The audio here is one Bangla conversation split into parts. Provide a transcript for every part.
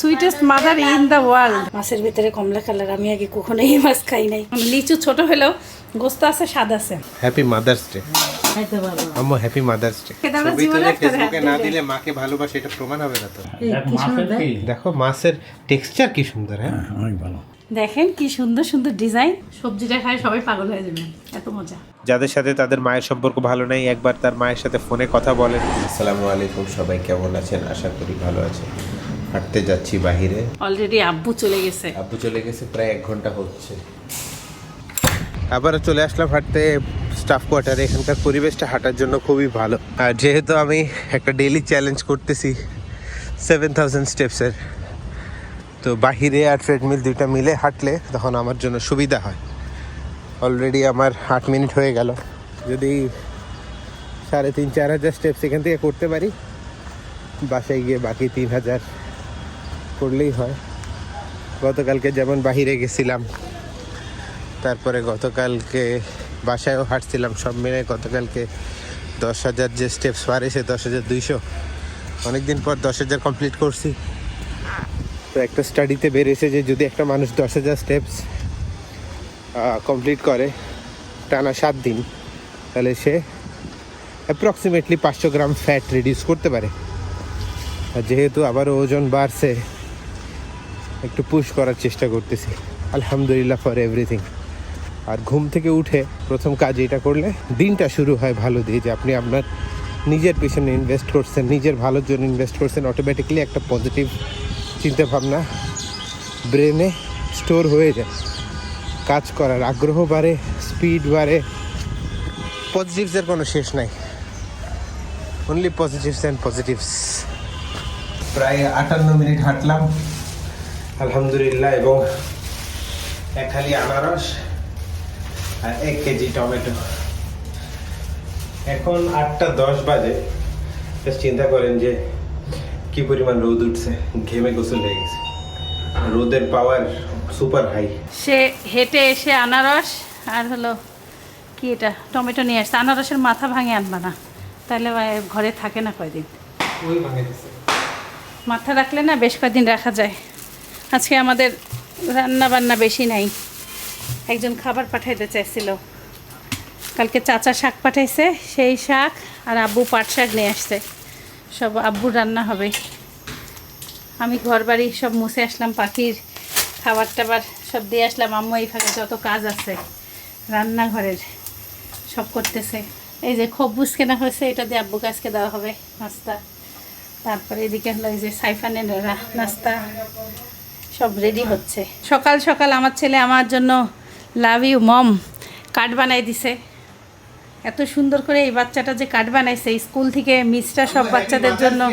Sweetest mother in the world মাছের ভিতরে কমলা কালার আমি আগে কখনো এই মাছ খাই নাই। লিচু ছোট হলেও গোস্ত আছে স্বাদ আছে। হ্যাপি মাদার্স ডে আম্মু হ্যাপি মাদার্স ডে ছবি তুলে ফেসবুকে না দিলে মাকে ভালোবাসে এটা প্রমাণ হবে না তো। দেখো মাছের টেক্সচার কি? সুন্দর হ্যাঁ? অনেক ভালো। দেখেন কি সুন্দর সুন্দর ডিজাইন সবজিটা খায় সবাই পাগল হয়ে যাবেন এত মজা। যাদের সাথে তাদের মায়ের সম্পর্ক ভালো নেই একবার তার মায়ের সাথে ফোনে কথা বলেন। আসসালামু আলাইকুম সবাই কেমন আছেন? আশা করি ভালো আছেন। হাঁটতে যাচ্ছি বাহিরে। অলরেডি আব্বু চলে গেছে। আব্বু চলে গেছে প্রায় এক ঘণ্টা হচ্ছে। আবার চলে আসলাম হাঁটতে স্টাফ কোয়ার্টারে এখানকার পরিবেশটা হাঁটার জন্য খুবই ভালো। আর যেহেতু আমি একটা ডেইলি চ্যালেঞ্জ করতেছি সেভেন থাউজেন্ড স্টেপসের তো বাহিরে আর ট্রেডমিল দুইটা মিলে হাঁটলে তখন আমার জন্য সুবিধা হয়। অলরেডি আমার আট মিনিট হয়ে গেল। যদি সাড়ে তিন চার হাজার স্টেপস এখান থেকে করতে পারি বাসায় গিয়ে বাকি তিন হাজার করলেই হয়। গতকালকে যেমন বাহিরে গেছিলাম, তারপরে গতকালকে বাসায়ও হাঁটছিলাম সব মিলে। গতকালকে দশ হাজার যে স্টেপস পারে সে দশ হাজার দুইশো। অনেকদিন পর দশ হাজার কমপ্লিট করছি। তো একটা স্টাডিতে বেরিয়েছে যে যদি একটা মানুষ দশ হাজার স্টেপস কমপ্লিট করে টানা সাত দিন, তাহলে সে অ্যাপ্রক্সিমেটলি পাঁচশো গ্রাম ফ্যাট রিডিউস করতে পারে। আর যেহেতু আবারও ওজন বাড়ছে একটু পুশ করার চেষ্টা করতেছি। আলহামদুলিল্লাহ ফর এভরিথিং আর ঘুম থেকে উঠে প্রথম কাজ এটা করলে দিনটা শুরু হয় ভালো দিয়ে, যে আপনি আপনার নিজের পেছনে ইনভেস্ট করছেন, নিজের ভালোর জন্য ইনভেস্ট করছেন অটোমেটিকলি একটা পজিটিভ চিন্তাভাবনা ব্রেনে স্টোর হয়ে যায়। কাজ করার আগ্রহ বাড়ে স্পিড বাড়ে। পজিটিভসের কোনো শেষ নাই। অনলি পজিটিভস অ্যান্ড পজিটিভস প্রায় আটান্ন মিনিট হাঁটলাম। আলহামদুলিল্লাহ এবং এক খালি আনারস আর এক কেজি টমেটো। এখন আটটা দশ বাজে। চিন্তা করেন যে কি পরিমাণ রোদ উঠছে ঘেমে গোসল হয়ে গেছে। রোদের পাওয়ার সুপার হাই সে হেঁটে এসে আনারস আর হলো কি এটা টমেটো নিয়ে আসছে। আনারসের মাথা ভাঙে আনবা না। তাহলে ঘরে থাকে না কয়দিন। ওই ভাঙে মাথা রাখলে না বেশ কয়েকদিন রাখা যায়। আজকে আমাদের রান্না বান্না বেশি নাই। একজন খাবার পাঠাইতে চাইছিল। কালকে চাচা শাক পাঠাইছে, সেই শাক আর আব্বু পাট শাক নিয়ে আসছে। সব আব্বুর রান্না হবে। আমি ঘর বাড়ি সব মুছে আসলাম, পাখির খাবার টাবার সব দিয়ে আসলাম। আম্মু এই ফাঁকে যত কাজ আছে, রান্নাঘরের সব করতেছে। এই যে খব্বুস কেনা হয়েছে, এটা দিয়ে আব্বুকে আজকে দেওয়া হবে নাস্তা। তারপরে এদিকে হলো এই যে সাইফানের নাস্তা। সব রেডি হচ্ছে। সকাল সকাল আমার ছেলে আমার জন্য লাভ ইউ মম কার্ড বানাই দিছে। এত সুন্দর করে এই বাচ্চাটা যে কার্ড বানাইছে স্কুল থেকে মিসটা সব বাচ্চাদের জন্য।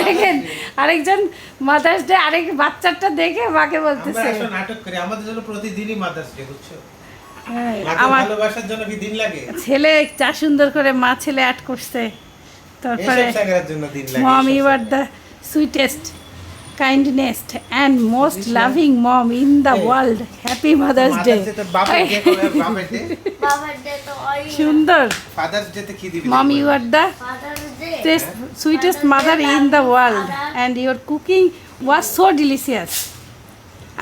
দেখেন আরেকজন মাদার্স ডে আরেক বাচ্চাটা দেখে মাকে বলতেছে। নাটক করি আমাদের জন্য প্রতিদিনই মাদার্স ডে বুঝছ? হ্যাঁ, আমার ভালোবাসার জন্য কি দিন লাগে? ছেলে চা সুন্দর করে মা ছেলে অ্যাড করছে। তারপরে এসব জায়গার জন্য দিন লাগে mom you are the sweetest kindest and most loving mom in the world happy mother's day Mother's Day তো বাপের ডে করে বাপের ডে Father's Day তো ওই সুন্দর ফাদার্স ডে তে কি দিবি mom you are the Father's Day sweetest mother in the world and your cooking was so delicious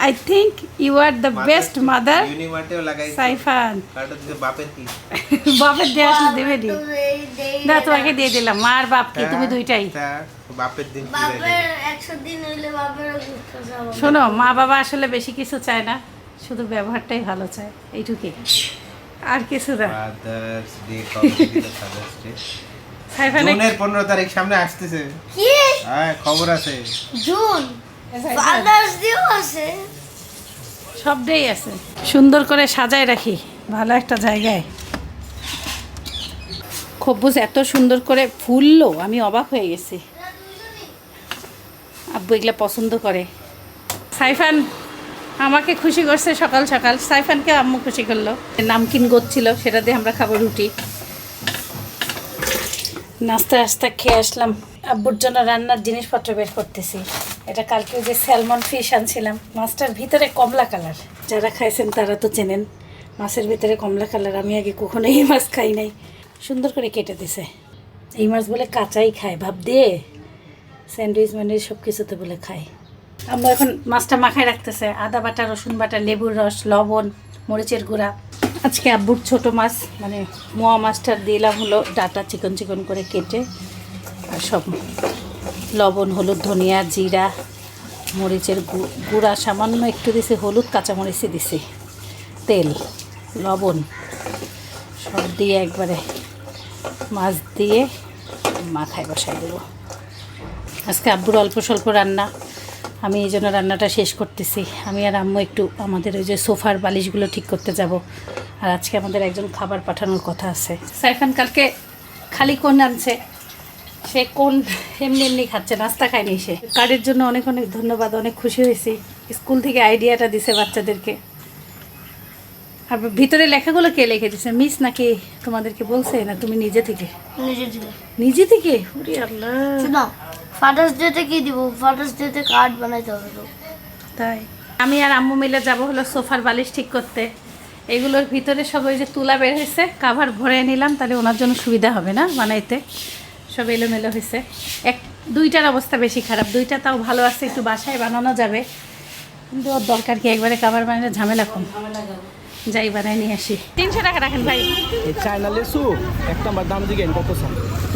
I think you are the best mother ইউনিমার্টেও লাগাই সাইফান কার্ডটা দিতে বাপের কি বাপের দিয়ে আসলে দেবে নি তো এই day না তোমাকে দিয়ে দিলাম মা আর বাপ কি তুমি দুইটাই তা বাপের দিন বাপের লাগে একশো দিন হইলে বাপের শোনো মা বাবা আসলে বেশি কিছু চায় না শুধু ব্যবহারটাই ভালো চায় এইটুকুই। আর কিছু না। ফাদার্স ডে ফাদার্স ডে জুনের 15 তারিখ সামনে আসতেছে। কি? হ্যাঁ খবর আছে। জুন? ফাদার্স ডেও আছে? সব ডেই আছে। সুন্দর করে সাজায় রাখি ভালো একটা জায়গায়। খব্বুজ এত সুন্দর করে ফুললো আমি অবাক হয়ে গেছি। আব্বু এগুলো পছন্দ করে। সাইফান আমাকে খুশি করছে সকাল সকাল। সাইফানকে আম্মু খুশি করল। নামকিন গোচ্ছিল, সেটা দিয়ে আমরা খাব রুটি। নাস্তা আস্তা খেয়ে আসলাম। আব্বুর জন্য রান্নার জিনিসপত্র বের করতেছি। এটা কালকে যে স্যালমন ফিশ আনছিলাম, মাছটার ভিতরে কমলা কালার। যারা খাইছেন তারা তো চেনেন, মাছের ভিতরে কমলা কালার। আমি আগে কখনো এই মাছ খাই নাই। সুন্দর করে কেটে দিছে। এই মাছ বলে কাঁচাই খায় ভাব দিয়ে স্যান্ডউইচ, ম্যান্ডউইচ সব কিছুতে বলে খাই। আমরা এখন মাছটা মাখায় রাখতেছে, আদা বাটা, রসুন বাটা, লেবুর রস, লবণ, মরিচের গুঁড়া। আজকে আব্বুর ছোট মাছ মানে মোয়া মাছটা দিলাম হলো ডাটা চিকন চিকন করে কেটে, আর সব লবণ, হলুদ, ধনিয়া, জিরা, মরিচের গুঁড়া, সামান্য একটু দিছি, হলুদ কাঁচামরিচে দিছি। তেল, লবণ, সব দিয়ে একবারে মাছ দিয়ে মাথায় বসাই দেবো। আজকে আব্বুর অল্প স্বল্প রান্না। আমি এই জন্য রান্নাটা শেষ করতেছি। আমি আর আম্মু একটু আমাদের ওই যে সোফার বালিশগুলো ঠিক করতে যাব। আর আজকে আমাদের একজন খাবার পাঠানোর কথা আছে। সাইফান কালকে খালি কোন আনছে? সে কোন এমনি এমনি খাচ্ছে নাস্তা খায়নি সে। কার্ডের জন্য অনেক অনেক ধন্যবাদ অনেক খুশি হয়েছি। স্কুল থেকে আইডিয়াটা দিছে বাচ্চাদেরকে। আর ভিতরে লেখাগুলো কে লিখে দিছে? মিস নাকি তোমাদেরকে বলছে না তুমি নিজে থেকে? নিজে থেকে। নিজে থেকে? আল্লাহ। ফাদার্স ডেতে কি দিব? ফাদার্স ডেতে কার্ড বানাইতে হবে তো। তাই। আমি আর আম্মু মিলে যাব হলো সোফার বালিশ ঠিক করতে। এগুলোর ভিতরে সব ওই যে তুলা বের হয়েছে কাভার ভরে নিলাম তাহলে ওনার জন্য সুবিধা হবে না বানাইতে। সব এলোমেলো হয়েছে। এক দুইটার অবস্থা বেশি খারাপ। দুইটা তাও ভালো আছে একটু বাসায় বানানো যাবে। কিন্তু ওর দরকার কি একবারে কাভার বানালে ঝামেলা কম। যাই বানাই নিয়ে আসি। তিনশো টাকা রাখেন ভাই। এই চায়না লেসু এক নাম্বার দাম দিকেন কত চান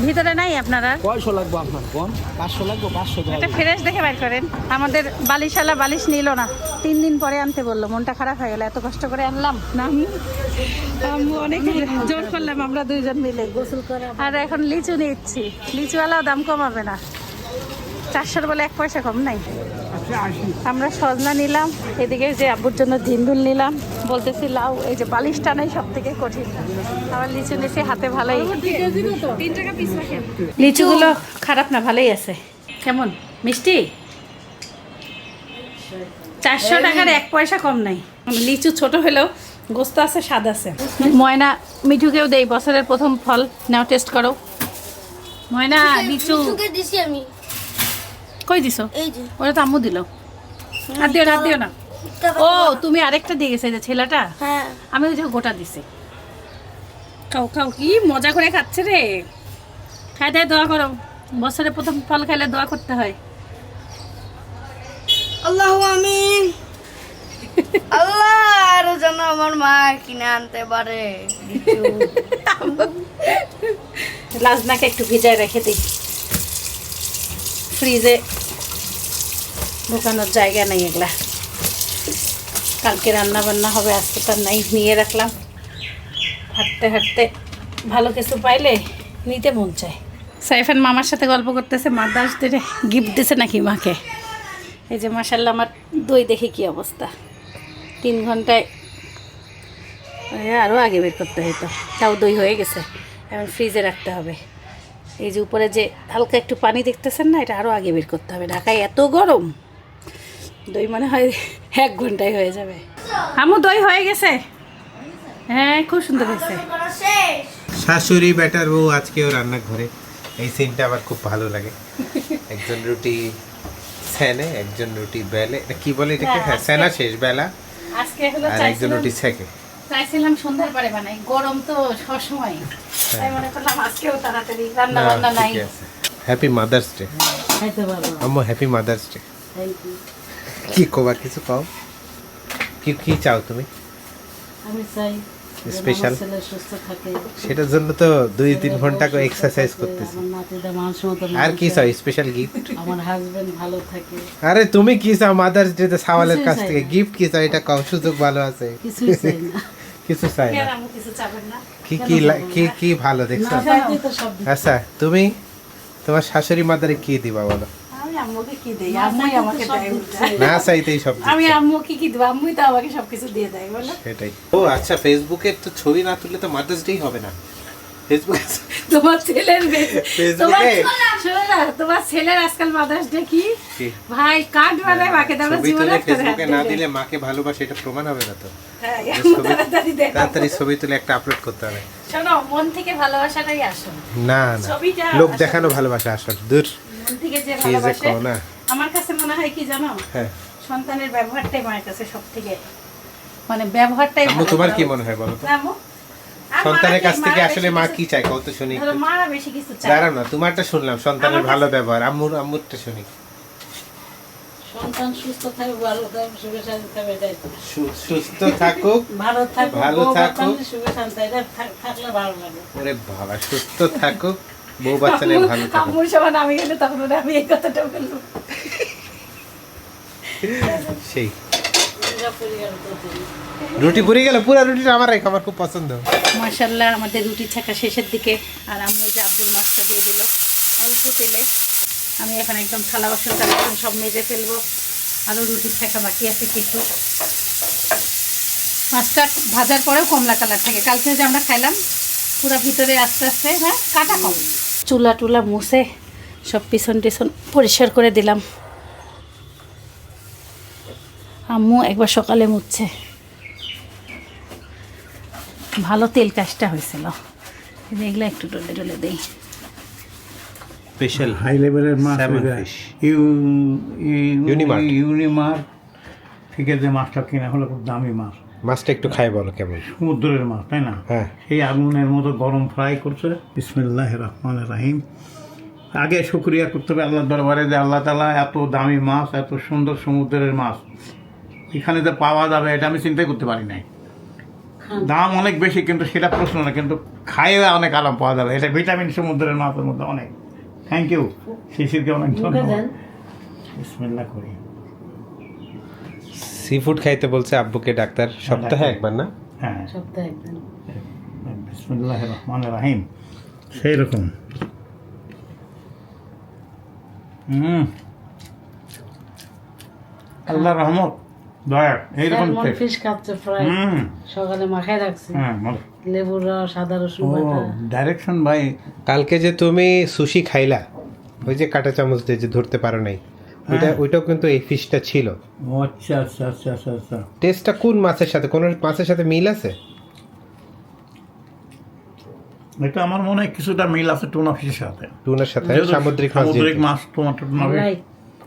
ভিতরে নাই আপনারা? কয়শো লাগবে আপনার কোন পাঁচশো লাগবে পাঁচশো তো একটা ফ্রেশ দেখে বের করেন। আমাদের বালিশালা বালিশ নিল না। তিন দিন পরে আনতে বলল মনটা খারাপ হয়ে গেল এত কষ্ট করে আনলাম না আমি। অনেক জোর করলাম আমরা দুইজন মিলে। গোসল করে আর এখন লিচু নিচ্ছি। লিচুওয়ালাও দাম কমাবে না। চারশোর বলে এক পয়সা কম নাই। আমরা সজনা নিলাম, এদিকে যে আব্বুর জন্য ঝিন্দুল নিলাম, বলতেছি, লাউ, এই যে বালিশ টানাই সব থেকে কঠিন। আবার লিচু নিয়েছি হাতে ভালোই। লিচুগুলো খারাপ না, ভালোই আছে। কেমন? মিষ্টি? চারশো টাকার এক পয়সা কম নাই। লিচু ছোট হলেও গোস্ত আছে, স্বাদ আছে। ময়না মিঠুকেও দেই, বছরের প্রথম ফল। নাও টেস্ট করো। ময়না, লিচু। আমি। কই দিছো ওটা তো আম্মু দিল। আর দিও না দিও না। ও তুমি আরেকটা দিয়ে গেছে যে ছেলেটা? হ্যাঁ। আমি ওই যে গোটা দিছি। খাও খাও। কি মজা করে খাচ্ছে রে। খাই দেয় দোয়া করো। বছরে প্রথম ফল খাইলে দোয়া করতে হয়। আল্লাহ আমিন। আল্লাহ আরও যেন আমার মা কিনে আনতে পারে। লাজনাকে একটু ভিজায় রেখে দিই। ফ্রিজে ঢোকানোর জায়গা নেই এগুলা। কালকে রান্না বান্না হবে, আজকে তার নাই, নিয়ে রাখলাম। হাঁটতে হাঁটতে ভালো কিছু পাইলে নিতে মন চায়। সাইফান মামার সাথে গল্প করতেছে মাদার্স ডে গিফট দিছে নাকি মাকে? এই যে মাসাল্লাহ আমার দই দেখে কি অবস্থা। তিন ঘন্টায় আরও আগে বের করতে হতো তাও দই হয়ে গেছে, এখন ফ্রিজে রাখতে হবে। এই যে উপরে যে হালকা একটু পানি দেখতেছেন না এটা আরও আগে বের করতে হবে। ঢাকায় এত গরম দই মনে হয় এক ঘন্টায় হয়ে যাবে। আমু দই হয়ে গেছে? হ্যাঁ খুব সুন্দর হয়েছে। শাশুড়ি বেটার বউ আজকেও রান্নাঘরে এই সিনটা আমার খুব ভালো লাগে। একজন রুটি সেনে একজন রুটি বেলে। কি বলে এটাকে? হ্যাঁ, হ্যাঁ সেনা শেষ বেলা। আজকে হলো আর একজন রুটি সেকে চাইছিলাম সন্ধ্যার পরে বানাই। গরম তো সবসময়। তাই মনে করলাম আজকেও তাড়াতাড়ি রান্না বান্না নাই। হ্যাপি মাদার্স ডে আম্মু হ্যাপি মাদার্স ডে কি কবার কিছু পাও কি কি চাও তুমি? আমি চাই স্পেশাল ছেলে সুস্থ থাকে। সেটার জন্য তো দুই তিন ঘণ্টা এক্সারসাইজ করতেছি। আর কি চাও স্পেশাল গিফট আমার হাজবেন্ড ভালো থাকে। আরে তুমি কি চাও মাদার্স ডে তে সাওয়ালের কাছ থেকে? গিফট কি চাও? এটা কও সুযোগ ভালো আছে। কিছুই চাই না। কিছু চাই না। কিছু চাবেন না? কি কি কি কি ভালো দেখছ? তো আচ্ছা তুমি? তোমার শাশুড়ি মাদারে কি দিবা বলো? আমি আম্মুকে কি দেই? আম্মুই আমাকে দেয় উল্টা। না চাইতেই সব দিচ্ছ। আমি আম্মুকে কি দেবো? আম্মুই তো আমাকে সবকিছু দিয়ে দেয় বলো। সেটাই। ও আচ্ছা ফেসবুকে তো ছবি না তুললে তো মাদার্স ডেই হবে না। ফেসবুকে তোমার ছেলের তোমার শোনো না তোমার ছেলের আজকাল মাদার্স ডে কি? কি? ভাই কার্ড বানায় মাকে দেবো ছবি জীবনে ফেসবুকে না দিলে। মাকে ভালোবাসে এটা প্রমাণ হবে না তো? হ্যাঁ, তাড়াতাড়ি ছবি তুলে একটা আপলোড করতে হবে। শোনো মন থেকে ভালোবাসাটাই আসো না না। লোক দেখানো ভালোবাসা আসল দূর। মন থেকে যে ভালোবাসে আমার কাছে মনে হয় কি জানো? হ্যাঁ। সন্তানের ব্যবহারটাই মায়ের কাছে সব থেকে মানে ব্যবহারটাই তোমার কি মনে হয় বলো তো? সন্তানের কাছ থেকে আসলে মা কি চায় কত শুনি ধরো মারা বেশি কিছু চায়। দাঁড়াও না তোমারটা শুনলাম সন্তানের ভালো ব্যবহার আম্মুর আম্মুরটা শুনি। সন্তান সুস্থ থাকবে ভালো থাকবে সুখে শান্তি থাকবে তো। সু- সুস্থ থাকুক ভালো থাকুক ভালো থাকুক। সুখে শান্তি থাকলে ভালো লাগে। ওরে বাবা সুস্থ থাকুক বউ বাচ্চা নিয়ে ভালো থাকুক। আম্মুর সমান আমি গেলে তখন আমি এই কথাটা বলব। সেই। রুটি পুরি গেল পুরো রুটিটা আমার রেখে আমার খুব পছন্দ। মাশাল্লাহ আমাদের রুটি ছাকা শেষের দিকে আর আম্মু যে আব্বুর মাছটা দিয়ে দিল। অল্প তেলে আমি এখন একদম থালা বাসন টাসন সব মেজে ফেলব। আরও রুটির ছাকা বাকি আছে কিছু। মাছটা ভাজার পরেও কমলা কালার থাকে। কালকে যে আমরা খাইলাম পুরো ভিতরে আস্তে আস্তে হ্যাঁ কাটা কম। চুলা টুলা মুছে সব পিছন টিছন পরিষ্কার করে দিলাম। আম্মু একবার সকালে মুছছে। ভালো তেল কাজটা হয়েছিল। এগুলো একটু ডলে ডলে দেই। স্পেশাল হাই লেভেলের মাছ. U- U- Unimart. ইউনিমার্ট থেকে যে মাছটা কেনা হলো খুব দামি মাছ। মাছটা একটু খাই বলো কেমন? সমুদ্রের মাছ তাই না? হ্যাঁ। সেই আগুনের মতো গরম ফ্রাই করছে। বিসমিল্লাহ রহমান রাহিম। আগে শুক্রিয়া করতে হবে আল্লাহ দরবারে যে আল্লাহ তালা এত দামি মাছ এত সুন্দর সমুদ্রের মাছ। এখানে যে পাওয়া যাবে এটা আমি চিন্তাই করতে পারি নাই। দাম অনেক বেশি কিন্তু সেটা প্রশ্ন না কিন্তু খাইয়ে অনেক আরাম পাওয়া যাবে। এটা ভিটামিন সমুদ্রের মাছের মধ্যে অনেক। থ্যাংক ইউ শিশিরকে অনেক ধন্যবাদ। করি। সি ফুড খাইতে বলছে আব্বুকে ডাক্তার। সপ্তাহে একবার না? হ্যাঁ। সপ্তাহে রাহিম। সেই রকম। হুম আল্লাহ রহমত। দয়া এইরকম স্যালমন ফিশ খাচ্ছে ফ্রাই সকালে মাখায় রাখছি হ্যাঁ মজা। রস আদা রসুন ডাইরেকশন ভাই কালকে যে তুমি সুশি খাইলা ওই যে কাঁটা চামচ দিয়ে যে ধরতে পারো নাই ওইটা ওইটাও কিন্তু এই ফিশটা ছিল। আচ্ছা আচ্ছা আচ্ছা আচ্ছা আচ্ছা। টেস্টটা কোন মাছের সাথে? কোন মাছের সাথে মিল আছে? এটা আমার মনে হয় কিছুটা মিল আছে টুনা ফিশের সাথে। টুনার সাথে সামুদ্রিক মাছ সামুদ্রিক মাছ টুনা টুনা।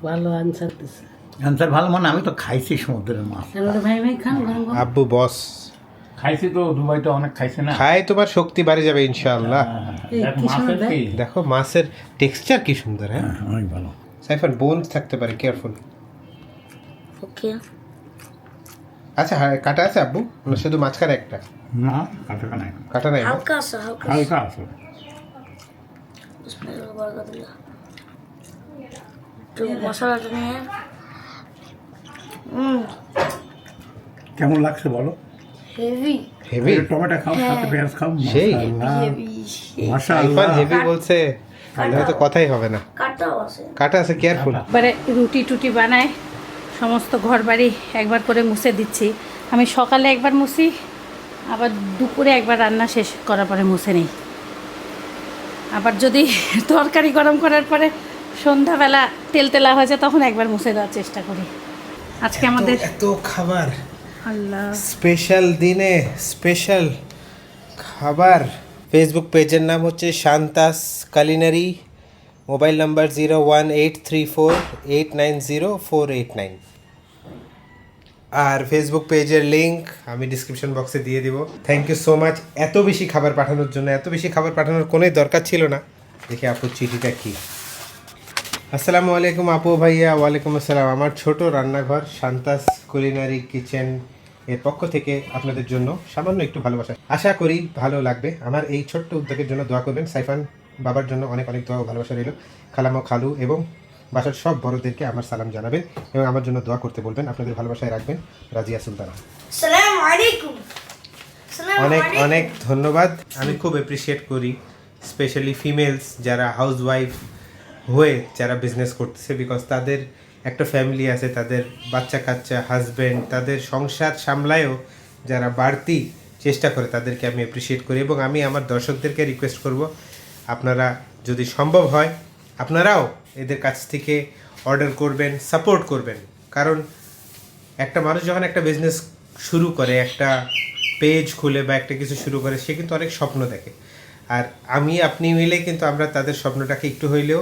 ভালো আনসার দিচ্ছে আনসার ভালো মানে আমি তো খাইছি সমুদ্রের মাছ। ভাই ভাই খান গরম গরম। আব্বু বস। খাইছি তো দুবাইতে অনেক খাইছি না। খায় তোমার শক্তি বাড়ে যাবে ইনশাআল্লাহ। দেখ, মাছের সময় কি? দেখো মাছের টেক্সচার কি সুন্দর হ্যাঁ? হ্যাঁ, অনেক ভালো। সাইফান বোনস থাকতে পারে কেয়ারফুল ওকে আচ্ছা হ্যাঁ কাটা আছে আব্বু? না শুধু মাঝখানে একটা? না কাটা নাই কাটা নাই হালকা আছে হালকা। আছে। বিসমিল্লাহ বারাকাতুল্লাহ একটু মশলাটা নিয়ে কেমন লাগছে বলো? হেভি হেভি টমেটো খাও সাথে পেঁয়াজ খাও সেই। মাশাআল্লাহ। হেভি বলছে তাহলে তো কথাই হবে না। কাটাও আছে। কাটা আছে কেয়ারফুল এবারে রুটি টুটি বানায় সমস্ত ঘর বাড়ি একবার করে মুছে দিচ্ছি। আমি সকালে একবার মুছি আবার দুপুরে একবার রান্না শেষ করার পরে মুছে নিই। আবার যদি তরকারি গরম করার পরে সন্ধ্যাবেলা তেল তেলা হয়ে যায় তখন একবার মুছে দেওয়ার চেষ্টা করি। আজকে আমাদের এত খাবার। আল্লাহ। স্পেশাল দিনে স্পেশাল খাবার। ফেসবুক পেজের নাম হচ্ছে Shanta's culinary. Mobile number zero one eight three four eight nine zero four eight nine. আর ফেসবুক পেজের লিঙ্ক আমি ডিসক্রিপশন বক্সে দিয়ে দিব। থ্যাংক ইউ সো মাচ এত বেশি খাবার পাঠানোর জন্য এত বেশি খাবার পাঠানোর কোনোই দরকার ছিল না। দেখি আপুর চিঠিটা কী। আসসালামু আলাইকুম আপু ভাইয়া ওয়ালাইকুম আসসালাম। আমার ছোট রান্নাঘর শান্তাস কুলিনারি কিচেন এর পক্ষ থেকে আপনাদের জন্য সামান্য একটু ভালোবাসা। আশা করি ভালো লাগবে। আমার এই ছোট্ট উদ্যোগের জন্য দোয়া করবেন। সাইফান বাবার জন্য অনেক অনেক দোয়া ভালোবাসা রইল। খালামো খালু এবং বাসার সব বড়দেরকে আমার সালাম জানাবেন এবং আমার জন্য দোয়া করতে বলবেন। আপনাদের ভালোবাসায় রাখবেন রাজিয়া সুলতানা। অনেক অনেক ধন্যবাদ। আমি খুব অ্যাপ্রিসিয়েট করি স্পেশালি ফিমেলস যারা হাউসওয়াইফ হয়ে যারা বিজনেস করতেছে বিকজ তাদের একটা ফ্যামিলি আছে, তাদের বাচ্চা কাচ্চা হাজব্যান্ড তাদের সংসার সামলায়ও যারা বাড়তি চেষ্টা করে, তাদেরকে আমি অ্যাপ্রিসিয়েট করি এবং আমি আমার দর্শকদেরকে রিকোয়েস্ট করব, আপনারা যদি সম্ভব হয়, আপনারাও এদের কাছ থেকে অর্ডার করবেন সাপোর্ট করবেন। কারণ একটা মানুষ যখন একটা বিজনেস শুরু করে, একটা পেজ খুলে বা একটা কিছু শুরু করে, সে কিন্তু অনেক স্বপ্ন দেখে। আর আমি, আপনি মিলে কিন্তু আমরা তাদের স্বপ্নটাকে একটু হইলেও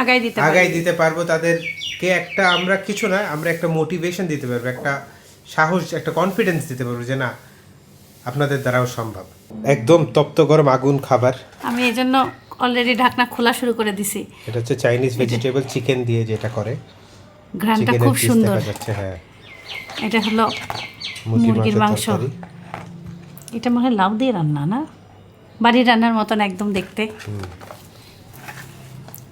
আগাই দিতে। আগাই দিতে পারব তাদেরকে একটা আমরা কিছু না আমরা একটা মোটিভেশন দিতে পারব একটা সাহস একটা কনফিডেন্স দিতে পারব যে না আপনাদের দ্বারাও সম্ভব। একদম তপ্ত গরম আগুন খাবার। আমি এই জন্য অলরেডি ঢাকনা খোলা শুরু করে দিছি। এটা হচ্ছে চাইনিজ ভেজিটেবল চিকেন দিয়ে যেটা করে। চিকেনের খুব সুন্দর। হ্যাঁ। এটা হলো মুরগির মাংস। এটা মনে হয় লাউ দিয়ে রান্না না? বাড়ির রান্নার মতন একদম দেখতে।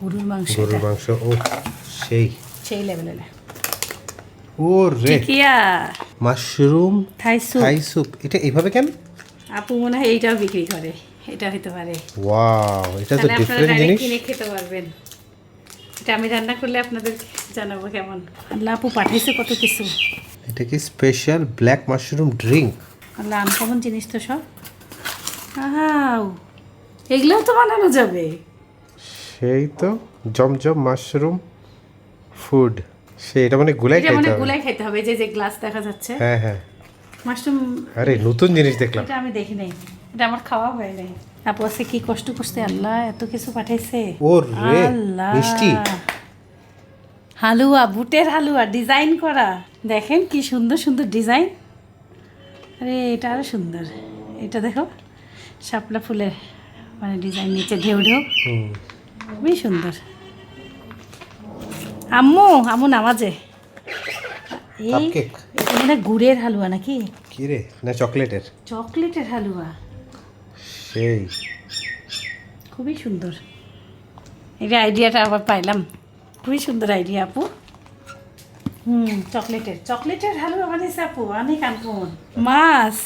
গরুর মাংস গরুর। মাংস ও সেই। সেই লেভেলের ও রে mushroom Thai soup Thai soup এটা এইভাবে কেন? আপু মনে হয় এইটাও বিক্রি করে। এটা হতে পারে। ওয়াও এটা তো ডিফারেন্ট জিনিস। কিনে খেতে পারবেন। এটা আমি রান্না করলে আপনাদের জানাব কেমন। আল্লাহ আপু পাঠাইছে কত কিছু। এটা কি স্পেশাল ব্ল্যাক মাশরুম ড্রিঙ্ক আল্লাহ আনকমন জিনিস তো সব। আহাও এগুলোও তো বানানো যাবে। সেই তো জমজম মাশরুম ফুড। সে এটা মানে গুলাই মানে হবে। গুলাই খাইতে হবে যে যে গ্লাস দেখা যাচ্ছে। হ্যাঁ হ্যাঁ। মাশরুম আরে নতুন জিনিস দেখলাম। এটা আমি দেখি নাই। এটা আমার খাওয়া হয় নাই। আপু আছে কি কষ্ট করছে? আল্লাহ এত কিছু পাঠাইছে। ও রে মিষ্টি। হালুয়া বুটের হালুয়া ডিজাইন করা। দেখেন কি সুন্দর সুন্দর ডিজাইন। আরে এটা আরও সুন্দর। এটা দেখো শাপলা ফুলের মানে ডিজাইন নিচে ঢেউ ঢেউ। হুম। খুবই সুন্দর। আম্মু আম্মু নামাজে। এই মানে গুড়ের হালুয়া নাকি? কি রে? না চকলেটের? চকলেটের হালুয়া। সেই। খুবই সুন্দর। এই আইডিয়াটা আবার পাইলাম। খুবই সুন্দর আইডিয়া আপু। হুম চকলেটের। চকলেটের হালুয়া বানিয়েছে আপু। অনেক আনকমন। মাছ।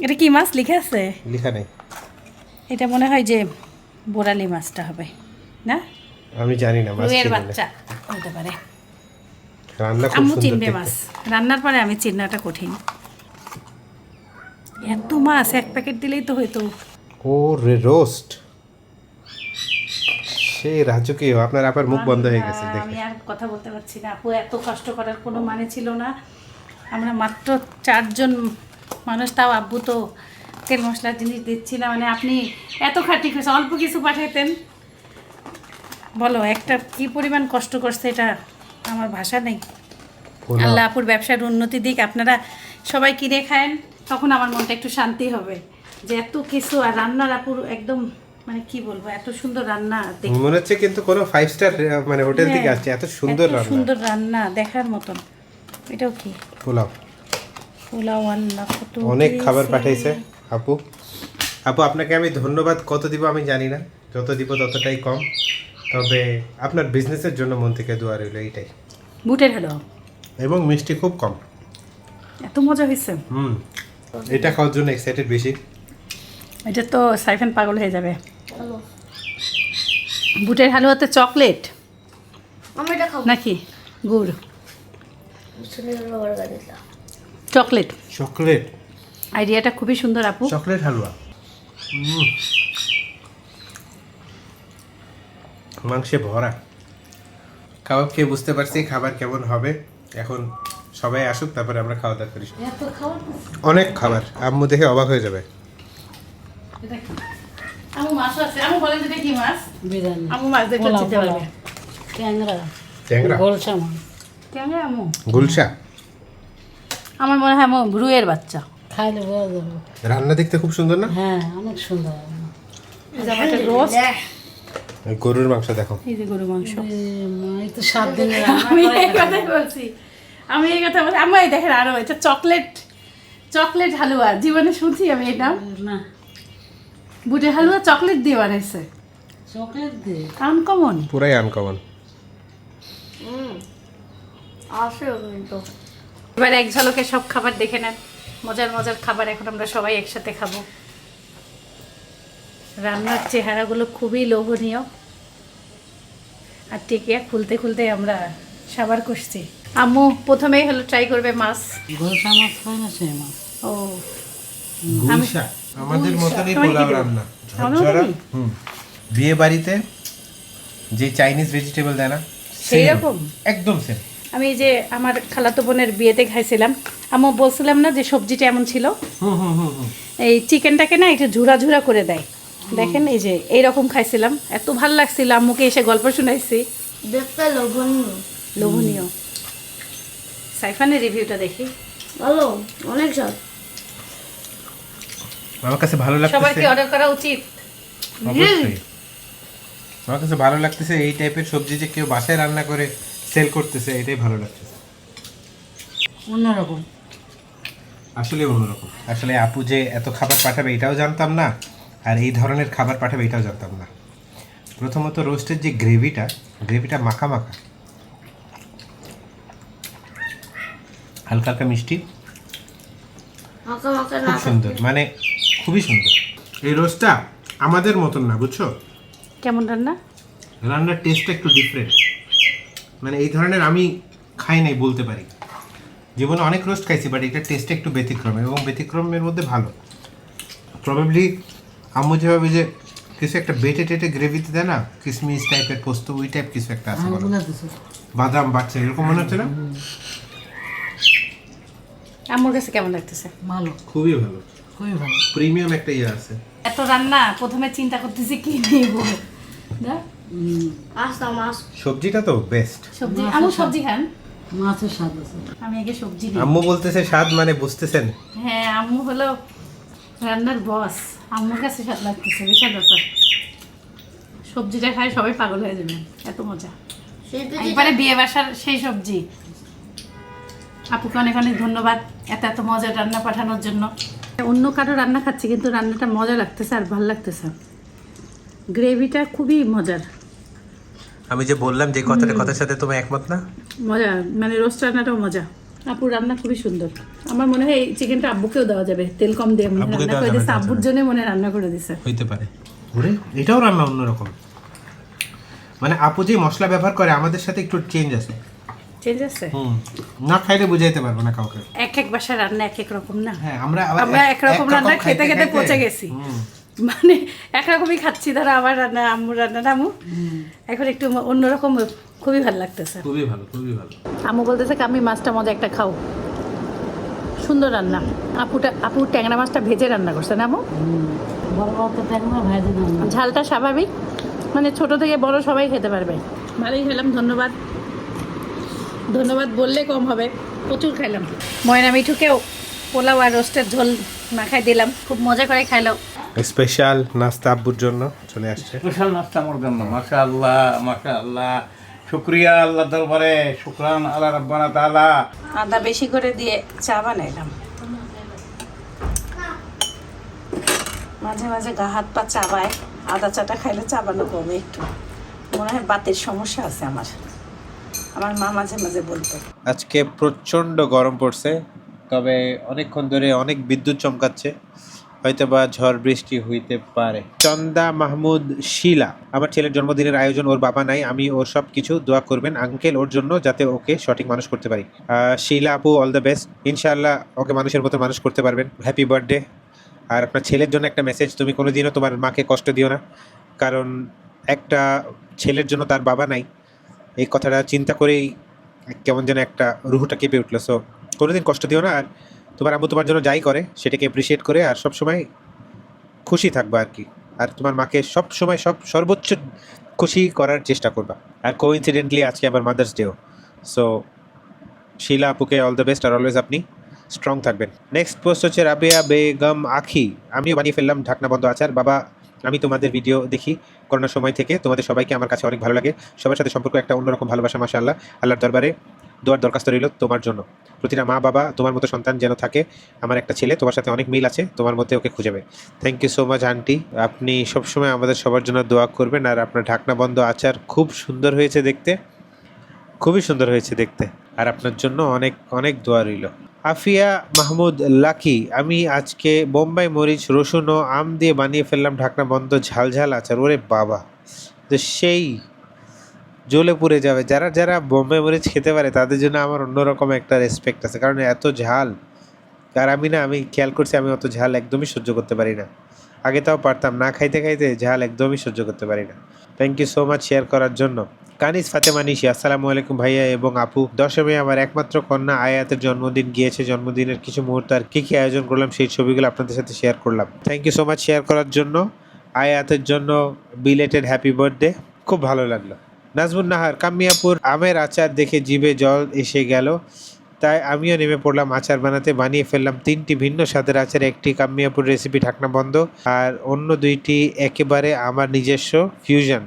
এটা কি মাছ? লিখে আছে? লেখা নেই। এটা মনে হয় যে বোরালি মাছটা হবে। না? আমি জানি না রুইয়ের বাচ্চা। হতে পারে। রান্না খুব সুন্দর চিনবে মাছ। রান্নার পরে আমি চিন্নাটা কঠিন। এত মাছ এক প্যাকেট দিলেই তো হইতো। ও রে রোস্ট। সেই রাজকীয় আপনার আবার মুখ বন্ধ হয়ে গেছে দেখে আমি আর কথা বলতে পারছি না। আপু এত কষ্ট করার কোনো মানে ছিল না। আমরা মাত্র চারজন মানুষ তাও আব্বু তো তেল মশলার জিনিস দিচ্ছি না। মানে আপনি এত খাটি খেয়েছে অল্প কিছু পাঠাইতেন। বলো একটা কি পরিমাণ কষ্ট করছে এটা আমার ভাষা নেই। আল্লাহ আপুর ব্যবসার উন্নতি দিক আপনারা সবাই কিনে খায়েন তখন আমার মনটা একটু শান্তি হবে। যে এত কিছু আর রান্নার আপুর একদম মানে কি বলব এত সুন্দর রান্না মনে হচ্ছে কিন্তু কোনো ফাইভ স্টার মানে হোটেল থেকে হ্যাঁ, আসছে এত সুন্দর রান্না। সুন্দর রান্না দেখার মতন। এটাও কি? পোলাও। পোলাও আল্লাহ কত অনেক খাবার। পাঠাইছে আপু। আপু আপনাকে আমি ধন্যবাদ কত দিব আমি জানি না যত দিব ততটাই কম। তবে আপনার বিজনেসের জন্য মন থেকে দোয়া রইল এইটাই। বুটের হলো। এবং মিষ্টি খুব কম। এত মজা হয়েছে। হুম এটা খাওয়ার জন্য এক্সাইটেড বেশি। এটা তো সাইফেন পাগল হয়ে যাবে। বুটের হালুয়াতে চকলেট? আমি এটা খাব। নাকি? গুড়। চকলেট। চকলেট। আইডিয়াটা খুবই সুন্দর আপু। চকলেট হালুয়া। মাংসে ভরা। খাবার খেয়ে বুঝতে পারছি খাবার কেমন হবে। এখন সবাই আসুক তারপরে আমরা খাওয়া দাওয়া করি। অনেক খাবার। আম্মু দেখে অবাক হয়ে যাবে। গুলশা আমার মনে হয় রুয়ের বাচ্চা। খাইলে বোঝা যাবে। রান্না দেখতে খুব সুন্দর না? হ্যাঁ অনেক সুন্দর। রোস্ট? গরুর মাংস দেখো। এই যে গরু মাংস। এই তো সাত দিনের আমি এই কথাই বলছি। আমি এই কথা বলছি। আমি এই দেখেন আরও এটা চকলেট চকলেট হালুয়া। জীবনে শুনছি আমি এটা না। বুটের হালুয়া চকলেট দিয়ে বানাইছে। চকলেট দিয়ে? আনকমন পুরাই আনকমন আসে কিন্তু। এবার এক ঝলকে সব খাবার দেখে নেন। মজার মজার খাবার এখন আমরা সবাই একসাথে খাব। রান্নার চেহারাগুলো খুবই লোভনীয়। আর টিকিয়া খুলতে খুলতে আমরা সাবার করছি আম্মু প্রথমেই হলো ট্রাই করবে মাছ। গোলসা মাছ খায় না সেই মাছ? ও। আমাদের মতনই পোলাও রান্না। ঝরঝরা হুম। বিয়ে বাড়িতে যে চাইনিজ ভেজিটেবল দেয় না সেই রকম? একদম সেম আমি যে আমার খালাতো বোনের বিয়েতে খাইছিলাম আম্মু বলছিলাম না যে সবজিটা এমন ছিল? এই চিকেনটাকে না একটু ঝুরা ঝুরা করে দেয়। দেখেন এই যে এইরকম খাইছিলাম। এত ভালো লাগছিল আম্মুকে এসে গল্প শুনাইছি। দেখতে লোভনীয়। লোভনীয়। সাইফানের রিভিউটা দেখি। ভালো অনেক স্বাদ। আমার কাছে ভালো কি অর্ডার করা উচিত। অবশ্যই। আমার কাছে ভালো লাগতেছে এই টাইপের সবজি যে কেউ বাসায় রান্না করে সেল করতেছে এটাই ভালো লাগতেছে। অন্যরকম। আসলে অন্যরকম। আসলে আপু যে এত খাবার পাঠাবে এটাও জানতাম না। আর এই ধরনের খাবার পাঠাবে এটাও জানতাম না। প্রথমত রোস্টের যে গ্রেভিটা গ্রেভিটা মাখা মাখা। হালকা হালকা মিষ্টি। মাখা মাখা খুব সুন্দর মানে খুবই সুন্দর। এই রোস্টটা আমাদের মতন না বুঝছ? কেমন রান্না? রান্নার টেস্টটা একটু ডিফারেন্ট মানে এই ধরনের আমি খাই নাই বলতে পারি। জীবনে অনেক রোস্ট খাইছি বাট এটার টেস্টটা একটু ব্যতিক্রম এবং ব্যতিক্রমের মধ্যে ভালো। প্রবাবলি আম্মু যেভাবে যে কিছু একটা বেটে টেটে গ্রেভিতে দেয় না কিসমিস টাইপের পোস্ত ওই টাইপ কিছু একটা আছে বলো। বাদাম বাচ্চা এরকম মনে হচ্ছে না? আমার কাছে কেমন লাগতেছে? ভালো। খুবই ভালো। খুবই ভালো। প্রিমিয়াম একটা ইয়ে আছে। এত রান্না প্রথমে চিন্তা করতেছি কি নেব না উম, মাছ মাছ। সবজিটা তো বেস্ট সবজি আমি সবজি খান। মাছের স্বাদ আছে। আমি আগে সবজি আম্মু বলতেছে স্বাদ মানে বুঝতেছেন? হ্যাঁ আম্মু হলো রান্নার বস আম্মুর কাছে স্বাদ লাগতেছে বিশাল ব্যাপার। সবজিটা খাই সবাই পাগল হয়ে যাবে এত মজা। একবারে বিয়ে বাসার সেই সবজি। আপুকে অনেক অনেক ধন্যবাদ এত এত মজার রান্না পাঠানোর জন্য। অন্য কারও রান্না খাচ্ছি কিন্তু রান্নাটা মজা লাগতেছে আর ভালো লাগতেছে। গ্রেভিটা খুবই মজার। আমি যে বললাম যে কথাটা কথার সাথে তুমি একমত না? মজা মানে রোস্ট রান্নাটাও মজা। আপুর রান্না খুবই সুন্দর। আমার মনে হয় এই চিকেনটা আব্বুকেও দেওয়া যাবে। তেল কম দিয়ে মনে হয় রান্না করে যাবে, আব্বুর জন্য মনে রান্না করে দিছে। হইতে পারে। ওরে এটাও রান্না অন্যরকম। মানে আপু যে মশলা ব্যবহার করে আমাদের সাথে একটু চেঞ্জ আছে। চেঞ্জ আছে? হুম। না খাইলে বুঝাইতে পারব না কাউকে। এক এক বাসার রান্না এক এক রকম না? হ্যাঁ আমরা আমরা এক- একরকম এক রান্না খেতে খেতে পচে গেছি। হুম, মানে একরকমই খাচ্ছি ধরো আমার রান্না আম্মুর রান্নাটা আম্মু এখন একটু অন্যরকম খুবই ভালো লাগতেছে। খুবই ভালো খুবই ভালো। আম্মু বলতেছে আমি মাছটা মজা একটা খাও। সুন্দর রান্না। আপুটা আপু ট্যাংরা মাছটা ভেজে রান্না করছে না আম্মু। ঝালটা স্বাভাবিক। মানে ছোট থেকে বড় সবাই খেতে পারবে। ভালোই খেলাম ধন্যবাদ। ধন্যবাদ বললে কম হবে প্রচুর খাইলাম। ময়না মিঠুকেও পোলাও আর রোস্টের ঝোল মাখাই দিলাম খুব মজা করে খাইলো। স্পেশাল নাস্তা আব্বুর জন্য চলে আসছে। স্পেশাল নাস্তা আমার জন্য মাশা আল্লাহ মাশা আল্লাহ শুক্রিয়া আল্লাহ দরবারে শুক্রান আল্লাহ রব্বানা তাআলা। আদা বেশি করে দিয়ে চা বানাইলাম। মাঝে মাঝে গা হাত পা চাবায় আদা চাটা খাইলে চাবানো কমে একটু। মনে হয় বাতের সমস্যা আছে আমার। আমার মা মাঝে মাঝে বলতো। আজকে প্রচণ্ড গরম পড়ছে তবে অনেকক্ষণ ধরে অনেক বিদ্যুৎ চমকাচ্ছে। হয়তো বা ঝড় বৃষ্টি হইতে পারে। চন্দা মাহমুদ শিলা, আমার ছেলের জন্মদিনের আয়োজন, ওর বাবা নাই, আমি ওর সব কিছু দোয়া করবেন আঙ্কেল ওর জন্য যাতে ওকে সঠিক মানুষ করতে পারি। শিলা আপু অল দ্য বেস্ট ইনশাআল্লাহ ওকে মানুষের মতো মানুষ করতে পারবেন। হ্যাপি বার্থডে আর আপনার ছেলের জন্য একটা মেসেজ তুমি কোনোদিনও তোমার মাকে কষ্ট দিও না। কারণ একটা ছেলের জন্য তার বাবা নাই। এই কথাটা চিন্তা করেই কেমন যেন একটা রুহটা কেঁপে উঠল। সো কোনোদিন কষ্ট দিও না। আর তোমার আম্মু তোমার জন্য যাই করে, সেটাকে অ্যাপ্রিসিয়েট করে আর সব সময় খুশি থাকবা আর কি। আর তোমার মাকে সব সময় সব সর্বোচ্চ খুশি করার চেষ্টা করবা। আর কোইন্সিডেন্টলি আজকে আবার মাদার্স ডেও সো শিলা, আপুকে অল দ্য বেস্ট আর অলওয়েজ আপনি স্ট্রং থাকবেন। নেক্সট পোস্ট হচ্ছে রাবেয়া বেগম আখি। আমিও বানিয়ে ফেললাম ঢাকনা বন্ধ আচার। বাবা, আমি তোমাদের ভিডিও দেখি করোনার সময় থেকে। তোমাদের সবাইকে আমার কাছে অনেক ভালো লাগে। সবার সাথে সম্পর্ক একটা অন্যরকম ভালোবাসা মাসা আল্লাহ আল্লাহর দরবারে দোয়ার দরখাস্ত রইল তোমার জন্য। প্রতিটা মা, বাবা, তোমার মতো সন্তান যেন থাকে, আমার একটা ছেলে, তোমার সাথে অনেক মিল আছে, তোমার মধ্যে ওকে খুঁজেবে thank you so much aunty আপনি সবসময় আমাদের সবার জন্য দোয়া করবেন আর আপনার ঢাকনা বন্ধ আচার খুব সুন্দর হয়েছে দেখতে, খুবই সুন্দর হয়েছে দেখতে। আর আপনার জন্য অনেক অনেক দোয়া রইল। আফিয়া মাহমুদ, লাকি, আমি আজকে বোম্বাই মরিচ, রসুন ও আম দিয়ে বানিয়ে ফেললাম ঢাকনা বন্ধ, ঝালঝাল ঝাল আচার। ওরে বাবা তো সেই জ্বলে পুড়ে যাবে। যারা যারা বোম্বাই মরিচ খেতে পারে, তাদের জন্য আমার অন্যরকম একটা রেসপেক্ট আছে। কারণ এত ঝাল। আর আমি না, আমি খেয়াল করছি আমি অত ঝাল একদমই সহ্য করতে পারি না। আগে তাও পারতাম, না খাইতে খাইতে ঝাল একদমই সহ্য করতে পারি না। Thank you so much share করার জন্য। কানিস ফাতেমা নিশি, আসসালামু আলাইকুম ভাইয়া এবং আপু। দশমে আমার একমাত্র কন্যা আয়াতের জন্মদিন গিয়েছে। জন্মদিনের কিছু মুহূর্ত আর কী কী আয়োজন করলাম, সেই ছবিগুলো আপনাদের সাথে শেয়ার করলাম। Thank you so much share করার জন্য। আয়াতের জন্য বিলেটেড হ্যাপি বার্থডে খুব ভালো লাগল। নাজমুন নাহার, কামিয়াপুর আমের আচার দেখে জিভে জল এসে গেল। তাই আমিও নেমে পড়লাম আচার বানাতে। বানিয়ে ফেললাম তিনটি ভিন্ন স্বাদের আচার। একটি কামিয়াপুর রেসিপি ঢাকনা বন্ধ আর অন্য দুইটি একেবারে আমার নিজস্ব ফিউশন।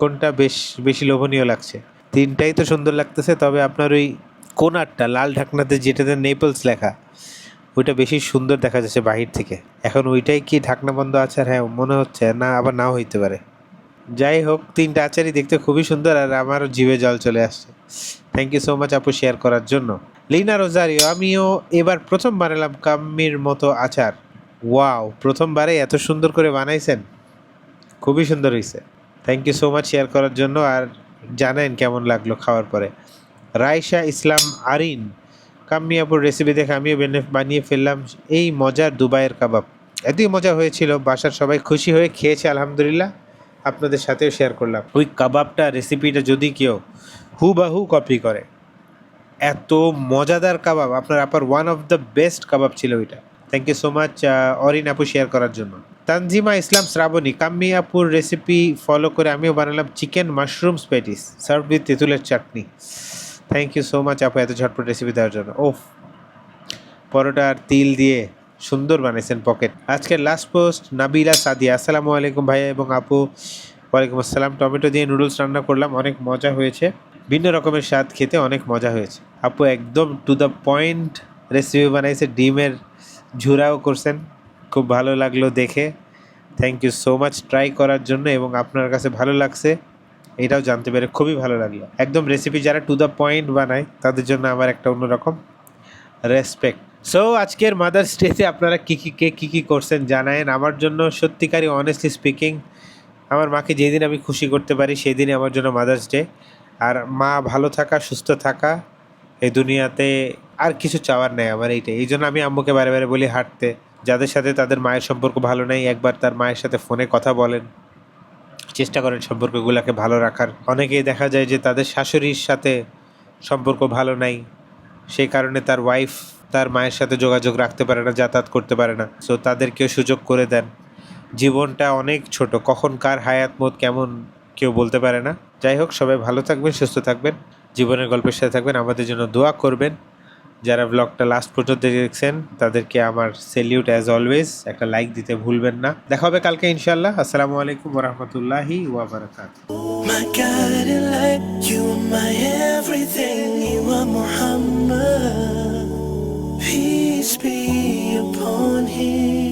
কোনটা বেশ, বেশি লোভনীয় লাগছে? তিনটাই তো সুন্দর লাগতেছে, তবে আপনার ওই কোনারটা, লাল ঢাকনাতে যেটাতে নেপলস লেখা, ওইটা বেশি সুন্দর দেখা যাচ্ছে বাহির থেকে। এখন ওইটাই কি ঢাকনা বন্ধ আচার? হ্যাঁ মনে হচ্ছে। না, আবার নাও হইতে পারে। যাই হোক, তিনটা আচারই দেখতে খুবই সুন্দর আর আমারও জিভে জল চলে আসছে। থ্যাংক ইউ সো মাচ আপু শেয়ার করার জন্য। লিনা রোজারিও, আমিও এবার প্রথম বানালাম কাম্মির মতো আচার। ওয়াও প্রথমবারে এত সুন্দর করে বানাইছেন। খুবই সুন্দর হয়েছে thank you so much share করার জন্য আর জানেন কেমন লাগল খাওয়ার পরে। রাইসা ইসলাম আরিন কাম্মিয়াপুর রেসিপি দেখে আমিও বেনে- বানিয়ে ফেললাম এই মজার দুবাইয়ের কাবাব। এতই মজা হয়েছিল, বাসার সবাই খুশি হয়ে খেয়েছে, আলহামদুলিল্লাহ। আপনাদের সাথেও শেয়ার করলাম। ওই কাবাবটা রেসিপিটা যদি কেউ হুবাহু কপি করে, এত মজাদার কাবাব, আপনার আপার one of the best kebab ছিল ওইটা। Thank you so much Arin আপু শেয়ার করার জন্য। তানজিমা ইসলাম শ্রাবণী কাম্মি আপুর রেসিপি ফলো করে আমিও বানালাম চিকেন মাশরুম স্প্যাটিস সার্ভ উইথ তেঁতুলের chutney. Thank you so much আপু, এত ঝটপট রেসিপি দেওয়ার জন্য। ওফ পরোটা আর তিল দিয়ে সুন্দর বানাইছেন পকেট আজকের লাস্ট পোস্ট নাবিলা সাদিয়া। আসসালামু আলাইকুম ভাইয়া এবং আপু। ওয়ালাইকুম আসসালাম। টমেটো দিয়ে নুডলস রান্না করলাম, অনেক মজা হয়েছে। ভিন্ন রকমের স্বাদ খেতে অনেক মজা হয়েছে। আপু একদম টু দ্য পয়েন্ট রেসিপি বানাইছে, ডিমের ঝুরাও করছেন। খুব ভালো লাগল দেখে। Thank you so much try করার জন্য এবং আপনার কাছে ভালো লাগছে, এটাও জানতে পেরে খুবই ভালো লাগল। একদম রেসিপি যারা টু দ্য পয়েন্ট বানায়, তাদের জন্য আমার একটা অন্যরকম রেসপেক্ট সো আজকের মাদার্স ডেতে আপনারা কী কী কে কী কী করছেন জানায়েন? আমার জন্য সত্যিকারই অনেস্টলি স্পিকিং আমার মাকে যেদিন আমি খুশি করতে পারি সেই দিনই আমার জন্য মাদার্স ডে আর মা ভালো থাকা, সুস্থ থাকা, এই দুনিয়াতে আর কিছু চাওয়ার নেই আমার এইটাই। এই জন্য আমি আম্মুকে বারে বারে বলি, হাঁটতে। যাদের সাথে তাদের মায়ের সম্পর্ক ভালো নেই, একবার তার মায়ের সাথে ফোনে কথা বলেন। চেষ্টা করেন সম্পর্কগুলোকে ভালো রাখার। অনেকেই দেখা যায় যে তাদের শাশুড়ির সাথে সম্পর্ক ভালো নাই, সেই কারণে তার ওয়াইফ তার মায়ের সাথে যোগাযোগ রাখতে পারে না, যাতায়াত করতে পারে না। সো তাদেরকেও সুযোগ করে দেন। জীবনটা অনেক ছোট, কখন কার হায়াত মত কেমন কেউ বলতে পারে না। যাই হোক, সবাই ভালো থাকবেন, সুস্থ থাকবেন, জীবনের গল্পের সাথে থাকবেন, আমাদের জন্য দোয়া করবেন। যারা ব্লগটা লাস্ট পর্যন্ত দেখছেন, তাদেরকে আমার সেলিউট অ্যাজ অলওয়েজ একটা লাইক দিতে ভুলবেন না। দেখা হবে কালকে ইনশাল্লাহ আসসালামু আলাইকুম রহমতুল্লাহি ওয়াবারাকাত। You are my everything. peace be upon him.